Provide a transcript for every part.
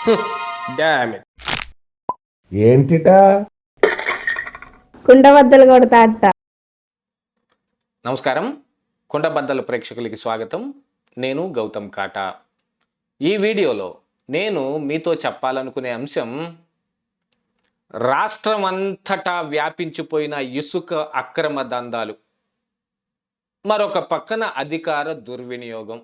ఏంటిటా? కుండబద్దలు కొడతా అట్ట నమస్కారం. కుండబద్దల ప్రేక్షకులకి స్వాగతం. నేను గౌతమ్ కాటా. ఈ వీడియోలో నేను మీతో చెప్పాలనుకునే అంశం రాష్ట్రం అంతటా వ్యాపించిపోయిన ఇసుక అక్రమ దందాలు. మరొక పక్కన అధికార దుర్వినియోగం.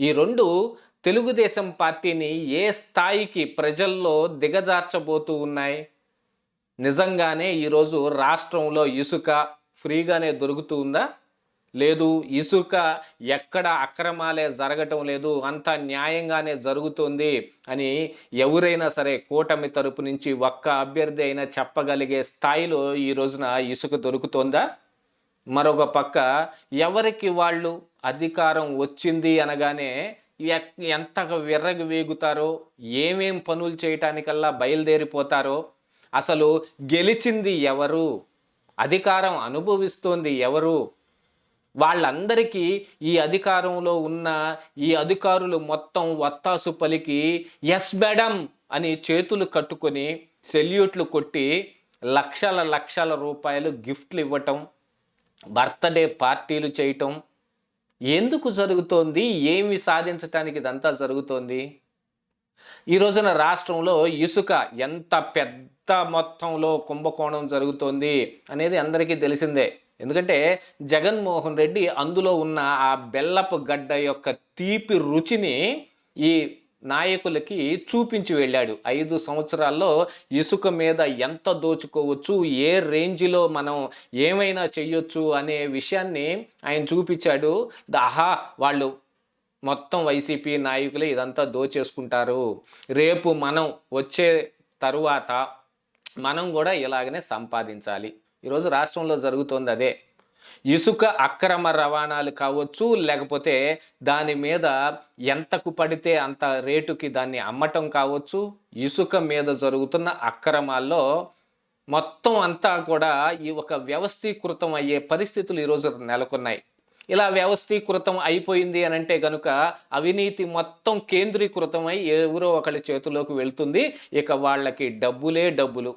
ఈ రెండు తెలుగుదేశం పార్టీని ఏ స్థాయికి ప్రజల్లో దిగజార్చబోతూ ఉన్నాయి? నిజంగానే ఈరోజు రాష్ట్రంలో ఇసుక ఫ్రీగానే దొరుకుతూ ఉందా? లేదు ఇసుక ఎక్కడ అక్రమాలే జరగటం లేదు అంత న్యాయంగానే జరుగుతుంది అని ఎవరైనా సరే కూటమి తరపు నుంచి ఒక్క అభ్యర్థి అయినా చెప్పగలిగే స్థాయిలో ఈ రోజున ఇసుక దొరుకుతోందా? మరొక పక్క ఎవరికి వాళ్ళు అధికారం వచ్చింది అనగానే ఎంత ఎంతగా విర్రగి వేగుతారో ఏమేం పనులు చేయటానికల్లా బయలుదేరిపోతారో అసలు గెలిచింది ఎవరు? అధికారం అనుభవిస్తోంది ఎవరు? వాళ్ళందరికీ ఈ అధికారంలో ఉన్న ఈ అధికారులు మొత్తం వత్తాసు పలికి ఎస్ మేడం అని చేతులు కట్టుకొని సెల్యూట్లు కొట్టి లక్షల లక్షల రూపాయలు గిఫ్ట్లు ఇవ్వటం బర్త్డే పార్టీలు చేయటం ఎందుకు జరుగుతోంది? ఏమి సాధించటానికి ఇదంతా జరుగుతోంది? ఈ రోజున రాష్ట్రంలో ఇసుక ఎంత పెద్ద మొత్తంలో కుంభకోణం జరుగుతోంది అనేది అందరికీ తెలిసిందే. ఎందుకంటే జగన్మోహన్ రెడ్డి అందులో ఉన్న ఆ బెల్లపు గడ్డ యొక్క తీపి రుచిని ఈ నాయకులకి చూపించి వెళ్ళాడు. ఐదు సంవత్సరాల్లో ఇసుక మీద ఎంత దోచుకోవచ్చు ఏ రేంజ్లో మనం ఏమైనా చేయొచ్చు అనే విషయాన్ని ఆయన చూపించాడు. ఆహా వాళ్ళు మొత్తం వైసీపీ నాయకులే ఇదంతా దోచేసుకుంటారు. రేపు మనం వచ్చే తరువాత మనం కూడా ఇలాగనే సంపాదించాలి. ఈరోజు రాష్ట్రంలో జరుగుతోంది అదే. ఇసుక అక్రమ రవాణాలు కావచ్చు లేకపోతే దాని మీద ఎంతకు పడితే అంత రేటుకి దాన్ని అమ్మటం కావచ్చు ఇసుక మీద జరుగుతున్న అక్రమాల్లో మొత్తం అంతా కూడా ఈ ఒక వ్యవస్థీకృతం అయ్యే పరిస్థితులు ఈరోజు నెలకొన్నాయి. ఇలా వ్యవస్థీకృతం అయిపోయింది అని అంటే కనుక అవినీతి మొత్తం కేంద్రీకృతమై ఎవరో ఒకళ్ళ చేతిలోకి వెళ్తుంది. ఇక వాళ్ళకి డబ్బులే డబ్బులు.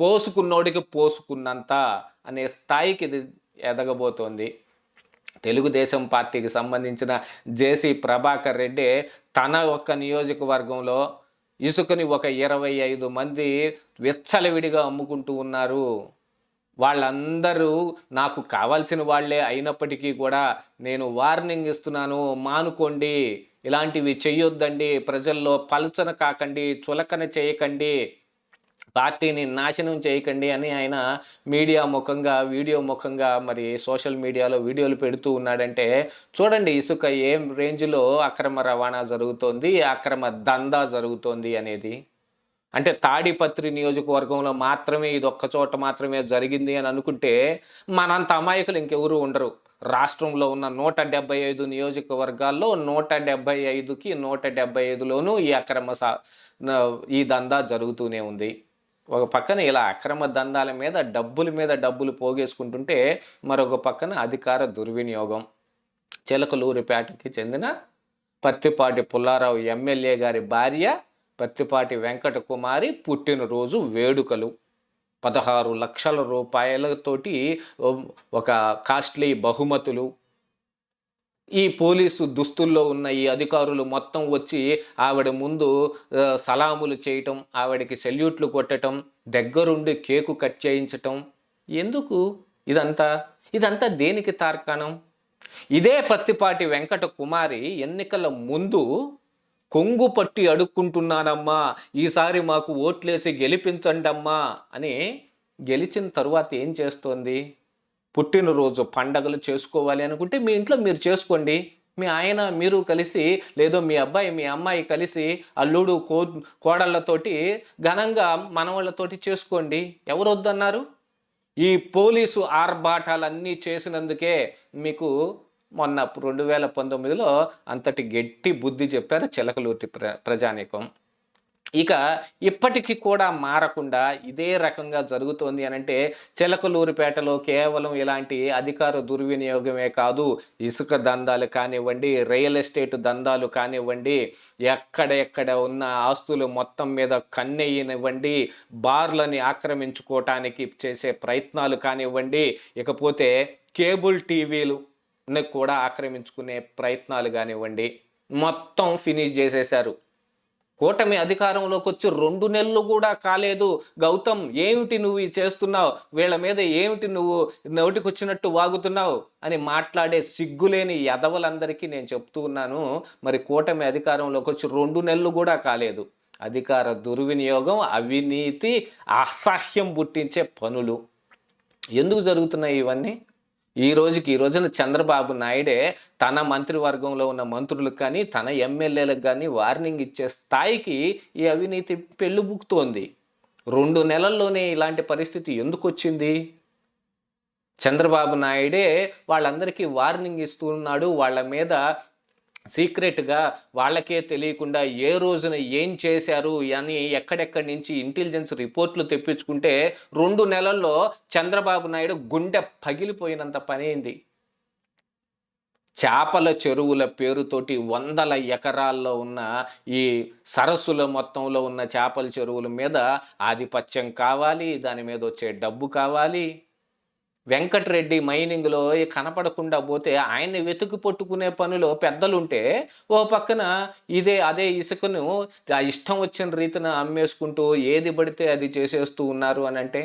పోసుకున్నోడికి పోసుకున్నంత అనే స్థాయికి ఇది ఎదగబోతోంది. తెలుగుదేశం పార్టీకి సంబంధించిన జేసీ ప్రభాకర్ రెడ్డి తన ఒక్క నియోజకవర్గంలో ఇసుకని ఒక ఇరవై ఐదు మంది విచ్చలవిడిగా అమ్ముకుంటూ ఉన్నారు. వాళ్ళందరూ నాకు కావాల్సిన వాళ్ళే అయినప్పటికీ కూడా నేను వార్నింగ్ ఇస్తున్నాను మానుకోండి. ఇలాంటివి చెయ్యొద్దండి. ప్రజల్లో పలుచన కాకండి చులకన చేయకండి. పార్టీని నాశనం చేయకండి అని ఆయన మీడియా ముఖంగా వీడియో ముఖంగా మరి సోషల్ మీడియాలో వీడియోలు పెడుతూ ఉన్నాడంటే చూడండి ఇసుక ఏం రేంజ్లో అక్రమ రవాణా జరుగుతోంది అక్రమ దందా జరుగుతోంది అనేది. అంటే తాడిపత్రి నియోజకవర్గంలో మాత్రమే ఇది ఒక్క చోట మాత్రమే జరిగింది అని అనుకుంటే మనంత అమాయకులు ఇంకెవరు ఉండరు. రాష్ట్రంలో ఉన్న నూట డెబ్బై ఐదు నియోజకవర్గాల్లో నూట డెబ్బై ఐదుకి నూట డెబ్బై ఐదులోనూ ఈ అక్రమ సా ఈ దందా జరుగుతూనే ఉంది. ఒక పక్కన ఇలా అక్రమ దందాల మీద డబ్బుల మీద డబ్బులు పోగేసుకుంటుంటే మరొక పక్కన అధికార దుర్వినియోగం. చిలకలూరిపేటకి చెందిన పత్తిపాటి పుల్లారావు ఎమ్మెల్యే గారి భార్య పత్తిపాటి వెంకట కుమారి పుట్టినరోజు వేడుకలు. పదహారు లక్షల రూపాయలతోటి ఒక కాస్ట్లీ బహుమతులు ఈ పోలీసు దుస్తుల్లో ఉన్న ఈ అధికారులు మొత్తం వచ్చి ఆవిడ ముందు సలాములు చేయటం ఆవిడకి సెల్యూట్లు కొట్టటం దగ్గరుండి కేకు కట్ చేయించటం. ఎందుకు ఇదంతా? ఇదంతా దేనికి తార్కాణం? ఇదే పత్తిపాటి వెంకట కుమారి ఎన్నికల ముందు కొంగు పట్టి అడుక్కుంటున్నానమ్మా ఈసారి మాకు ఓట్లేసి గెలిపించండమ్మా అని గెలిచిన తరువాత ఏం చేస్తోంది? పుట్టినరోజు పండగలు చేసుకోవాలి అనుకుంటే మీ ఇంట్లో మీరు చేసుకోండి. మీ ఆయన మీరు కలిసి లేదో మీ అబ్బాయి మీ అమ్మాయి కలిసి అల్లుడు కో కోడళ్ళతోటి ఘనంగా మనవాళ్ళతోటి చేసుకోండి. ఎవరు వద్దన్నారు ఈ పోలీసు ఆర్భాటాలన్నీ చేసినందుకే మీకు మొన్న రెండు వేల పంతొమ్మిదిలో అంతటి గట్టి బుద్ధి చెప్పారు చిలకలూటి ప్ర ప్రజానీకం. ఇక ఇప్పటికీ కూడా మారకుండా ఇదే రకంగా జరుగుతోంది అని అంటే చిలకలూరుపేటలో కేవలం ఇలాంటి అధికార దుర్వినియోగమే కాదు ఇసుక దందాలు కానివ్వండి రియల్ ఎస్టేట్ దందాలు కానివ్వండి ఎక్కడెక్కడ ఉన్న ఆస్తులు మొత్తం మీద కన్నెయ్యనివ్వండి బార్లని ఆక్రమించుకోవటానికి చేసే ప్రయత్నాలు కానివ్వండి ఇకపోతే కేబుల్ టీవీలు కూడా ఆక్రమించుకునే ప్రయత్నాలు కానివ్వండి మొత్తం ఫినిష్ చేసేశారు. కూటమి అధికారంలోకి వచ్చి రెండు నెలలు కూడా కాలేదు. గౌతమ్ ఏమిటి నువ్వు చేస్తున్నావు? వీళ్ళ మీద ఏమిటి నువ్వు నోటికొచ్చినట్టు వాగుతున్నావు? అని మాట్లాడే సిగ్గులేని యదవలందరికీ నేను చెప్తూ ఉన్నాను. మరి కూటమి అధికారంలోకి వచ్చి రెండు నెలలు కూడా కాలేదు. అధికార దుర్వినియోగం అవినీతి అసహ్యం పుట్టించే పనులు. ఎందుకు జరుగుతున్నాయి ఇవన్నీ? ఈ రోజుకి ఈ రోజున చంద్రబాబు నాయుడే తన మంత్రివర్గంలో ఉన్న మంత్రులకు కానీ తన ఎమ్మెల్యేలకు కానీ వార్నింగ్ ఇచ్చే స్థాయికి ఈ అవినీతి పెళ్ళుబుక్తోంది రెండు నెలల్లోనే ఇలాంటి పరిస్థితి ఎందుకు వచ్చింది చంద్రబాబు నాయుడే వాళ్ళందరికీ వార్నింగ్ ఇస్తున్నాడు వాళ్ళ మీద సీక్రెట్గా వాళ్ళకే తెలియకుండా ఏ రోజున ఏం చేశారు అని ఎక్కడెక్కడి నుంచి ఇంటెలిజెన్స్ రిపోర్ట్లు తెప్పించుకుంటే రెండు నెలల్లో చంద్రబాబు నాయుడు గుండె పగిలిపోయినంత పని అయింది చేపల చెరువుల పేరుతోటి వందల ఎకరాల్లో ఉన్న ఈ సరస్సుల మొత్తంలో ఉన్న చేపల చెరువుల మీద ఆధిపత్యం కావాలి దాని మీద వచ్చే డబ్బు కావాలి. వెంకటరెడ్డి మైనింగ్లో కనపడకుండా పోతే ఆయన్ని వెతుకు పట్టుకునే పనిలో పెద్దలుంటే ఓ పక్కన ఇదే అదే ఇసుకను ఆ ఇష్టం వచ్చిన రీతిన అమ్మేసుకుంటూ ఏది పడితే అది చేసేస్తూ ఉన్నారు అని అంటే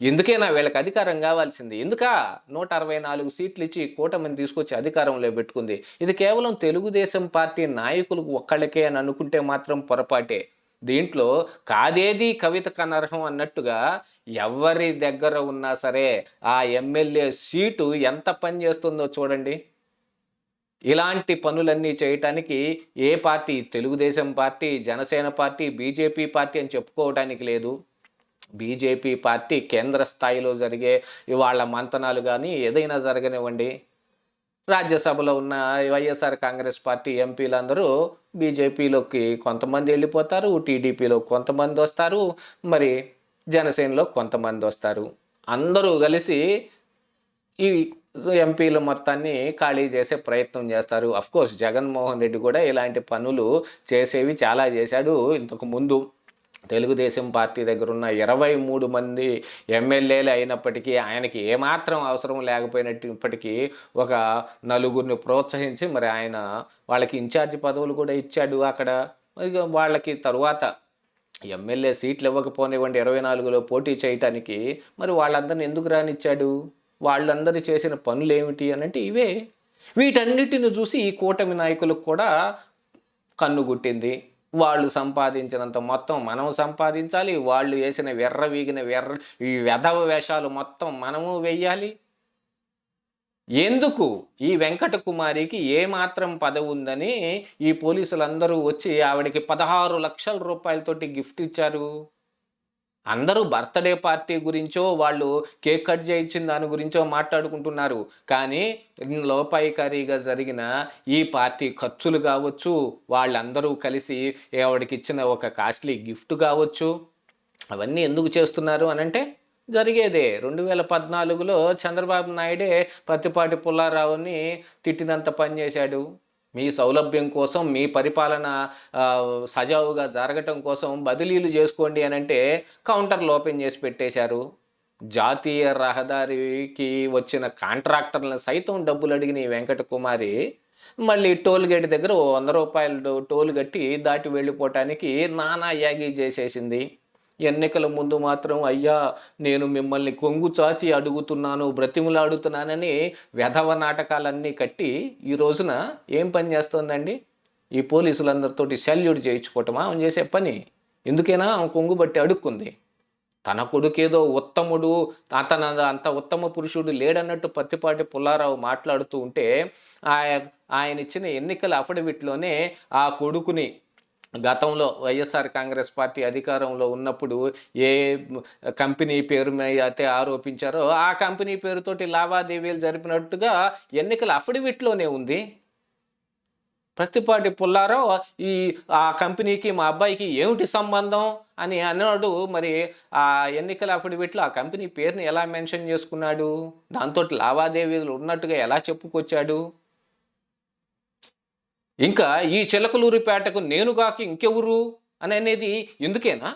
ఎందుకైనా వీళ్ళకి అధికారం కావాల్సింది? ఎందుకా నూట అరవై నాలుగు సీట్లు ఇచ్చి కూటమిని తీసుకొచ్చి అధికారంలో పెట్టుకుంది? ఇది కేవలం తెలుగుదేశం పార్టీ నాయకులకు ఒక్కళ్ళకే అని అనుకుంటే మాత్రం పొరపాటే. దీంట్లో కాదేది కవితకు అనర్హం అన్నట్టుగా ఎవరి దగ్గర ఉన్నా సరే ఆ ఎమ్మెల్యే సీటు ఎంత పని చేస్తుందో చూడండి. ఇలాంటి పనులన్నీ చేయటానికి ఏ party? Telugu Desam party Janasena party BJP party అని చెప్పుకోవటానికి లేదు. బీజేపీ పార్టీ కేంద్ర స్థాయిలో జరిగే వాళ్ళ మంతనాలు కానీ ఏదైనా జరగనివ్వండి. రాజ్యసభలో ఉన్న వైఎస్ఆర్ కాంగ్రెస్ పార్టీ ఎంపీలందరూ బీజేపీలోకి కొంతమంది వెళ్ళిపోతారు టీడీపీలో కొంతమంది వస్తారు మరి జనసేనలో కొంతమంది వస్తారు. అందరూ కలిసి ఈ ఎంపీల మొత్తాన్ని ఖాళీ చేసే ప్రయత్నం చేస్తారు. అఫ్ కోర్స్ జగన్మోహన్ రెడ్డి కూడా ఇలాంటి పనులు చేసేవి చాలా చేశాడు ఇంతకు ముందు. తెలుగుదేశం పార్టీ దగ్గర ఉన్న ఇరవై మూడు మంది ఎమ్మెల్యేలు అయినప్పటికీ ఆయనకి ఏమాత్రం అవసరం లేకపోయినప్పటికీ ఒక నలుగురిని ప్రోత్సహించి మరి ఆయన వాళ్ళకి ఇన్ఛార్జి పదవులు కూడా ఇచ్చాడు అక్కడ. వాళ్ళకి తరువాత ఎమ్మెల్యే సీట్లు ఇవ్వకపోనివ్వండి ఇరవై నాలుగులో పోటీ చేయటానికి మరి వాళ్ళందరిని ఎందుకు రానిచ్చాడు? వాళ్ళందరూ చేసిన పనులు ఏమిటి అని అంటే ఇవే. వీటన్నిటిని చూసి ఈ కూటమి నాయకులకు కూడా కన్నుగుట్టింది వాళ్ళు సంపాదించినంత మొత్తం మనం సంపాదించాలి వాళ్ళు వేసిన వెర్ర వీగిన వెర్ర ఈ వెధవ వేషాలు మొత్తం మనము వెయ్యాలి. ఎందుకు? ఈ వెంకట కుమారికి ఏమాత్రం పదవి ఉందని ఈ పోలీసులందరూ వచ్చి ఆవిడకి పదహారు లక్షల రూపాయలతోటి గిఫ్ట్ ఇచ్చారు. అందరూ బర్త్డే పార్టీ గురించో వాళ్ళు కేక్ కట్ చేయించిన దాని గురించో మాట్లాడుకుంటున్నారు. కానీ లోపాయికారీగా జరిగిన ఈ పార్టీ ఖర్చులు కావచ్చు వాళ్ళందరూ కలిసి ఆవిడకి ఇచ్చిన ఒక కాస్ట్లీ గిఫ్ట్ కావచ్చు అవన్నీ ఎందుకు చేస్తున్నారు అని అంటే జరిగేదే. రెండు వేల పద్నాలుగులో చంద్రబాబు నాయుడే పత్తిపాటి పుల్లారావుని తిట్టినంత పనిచేశాడు మీ సౌలభ్యం కోసం మీ పరిపాలన సజావుగా జరగటం కోసం బదిలీలు చేసుకోండి అని అంటే కౌంటర్లు ఓపెన్ చేసి పెట్టేశారు. జాతీయ రహదారికి వచ్చిన కాంట్రాక్టర్లను సైతం డబ్బులు అడిగిన ఈ వెంకట కుమారి మళ్ళీ టోల్ గేట్ దగ్గర వంద రూపాయలు టోల్ కట్టి దాటి వెళ్ళిపోవటానికి నానా యాగి చేసేసింది. ఎన్నికల ముందు మాత్రం అయ్యా నేను మిమ్మల్ని కొంగు చాచి అడుగుతున్నాను బ్రతిములాడుతున్నానని వెధవ నాటకాలన్నీ కట్టి ఈ రోజున ఏం పని చేస్తోందండి? ఈ పోలీసులందరితోటి శల్యుడు చేయించుకోవటమా? ఆమె చేసే పని. ఎందుకైనా ఆమె కొంగు బట్టి అడుక్కుంది. తన కొడుకేదో ఉత్తముడు తన అంత ఉత్తమ పురుషుడు లేడన్నట్టు పత్తిపాటి పుల్లారావు మాట్లాడుతూ ఉంటే ఆయ- ఆయన ఇచ్చిన ఎన్నికల అఫిడవిట్లోనే ఆ కొడుకుని గతంలో వైఎస్ఆర్ కాంగ్రెస్ పార్టీ అధికారంలో ఉన్నప్పుడు ఏ కంపెనీ పేరు మీద అయితే ఆరోపించారో ఆ కంపెనీ పేరుతోటి లావాదేవీలు జరిపినట్టుగా ఎన్నికల అఫిడవిట్లోనే ఉంది. ప్రతిపాటి పుల్లారావు ఈ ఆ కంపెనీకి మా అబ్బాయికి ఏమిటి సంబంధం అని అన్నాడు. మరి ఆ ఎన్నికల అఫిడవిట్లో ఆ కంపెనీ పేరుని ఎలా మెన్షన్ చేసుకున్నాడు? దాంతో లావాదేవీలు ఉన్నట్టుగా ఎలా చెప్పుకొచ్చాడు? ఇంకా ఈ చిలకలూరిపేటకు నేను కాక ఇంకెవరు అని అనేది ఎందుకేనా?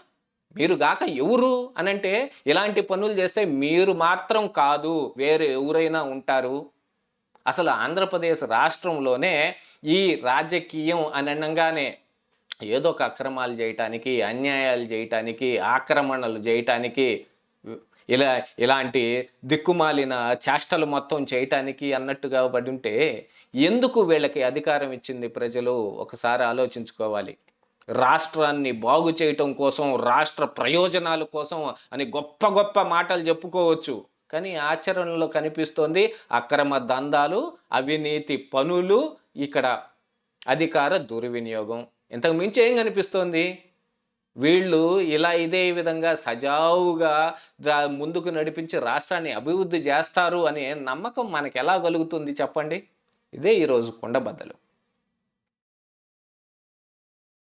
మీరు గాక ఎవరు అనంటే ఇలాంటి పనులు చేస్తే మీరు మాత్రం కాదు వేరే ఎవరైనా ఉంటారు. అసలు ఆంధ్రప్రదేశ్ రాష్ట్రంలోనే ఈ రాజకీయం అని అనగానే ఏదో ఒక అక్రమాలు చేయటానికి అన్యాయాలు చేయటానికి ఆక్రమణలు చేయటానికి ఇలా ఇలాంటి దిక్కుమాలిన చేష్టలు మొత్తం చేయటానికి అన్నట్టుగా పడి ఉంటే ఎందుకు వీళ్ళకి అధికారం ఇచ్చింది ప్రజలు? ఒకసారి ఆలోచించుకోవాలి. రాష్ట్రాన్ని బాగు చేయటం కోసం రాష్ట్ర ప్రయోజనాల కోసం అని గొప్ప గొప్ప మాటలు చెప్పుకోవచ్చు. కానీ ఆచరణలో కనిపిస్తోంది అక్రమ దందాలు అవినీతి పనులు ఇక్కడ అధికార దుర్వినియోగం. ఇంతకు మించి ఏం కనిపిస్తోంది? వీళ్ళు ఇలా ఇదే విధంగా సజావుగా ముందుకు నడిపించి రాష్ట్రాన్ని అభివృద్ధి చేస్తారు అనే నమ్మకం మనకు ఎలా కలుగుతుంది చెప్పండి? ఇదే ఈరోజు కుండబద్దలు